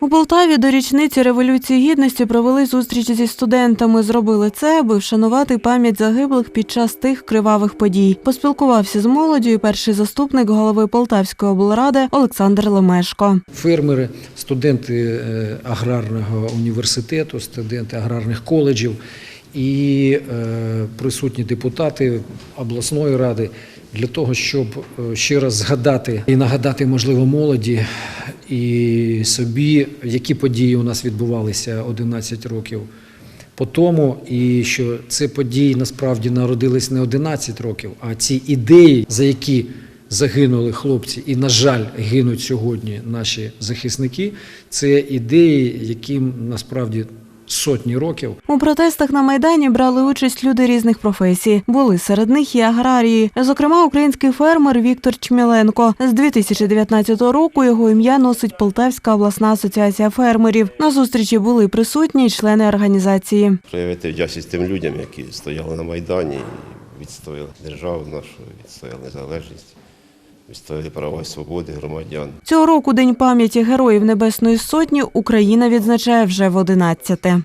У Полтаві до річниці Революції Гідності провели зустріч зі студентами. Зробили це, аби вшанувати пам'ять загиблих під час тих кривавих подій. Поспілкувався з молоддю і перший заступник голови Полтавської облради Олександр Лемешко. Фермери, студенти е, аграрного університету, студенти аграрних коледжів і е, присутні депутати обласної ради для того, щоб е, ще раз згадати і нагадати, можливо, молоді і собі, які події у нас відбувалися 11 років по тому, і що ці події насправді народились не 11 років, а ці ідеї, за які загинули хлопці, і, на жаль, гинуть сьогодні наші захисники, це ідеї, яким насправді сотні років. У протестах на майдані брали участь люди різних професій. Були серед них і аграрії. Зокрема, український фермер Віктор Чміленко. З 2019 року його ім'я носить Полтавська обласна асоціація фермерів. На зустрічі були присутні члени організації. проявити вдячність тим людям, які стояли на Майдані, і відстояли державу нашу, відстояли незалежність, відстояли права і свободи громадян. Цього року День пам'яті героїв Небесної Сотні Україна відзначає вже в 11-те.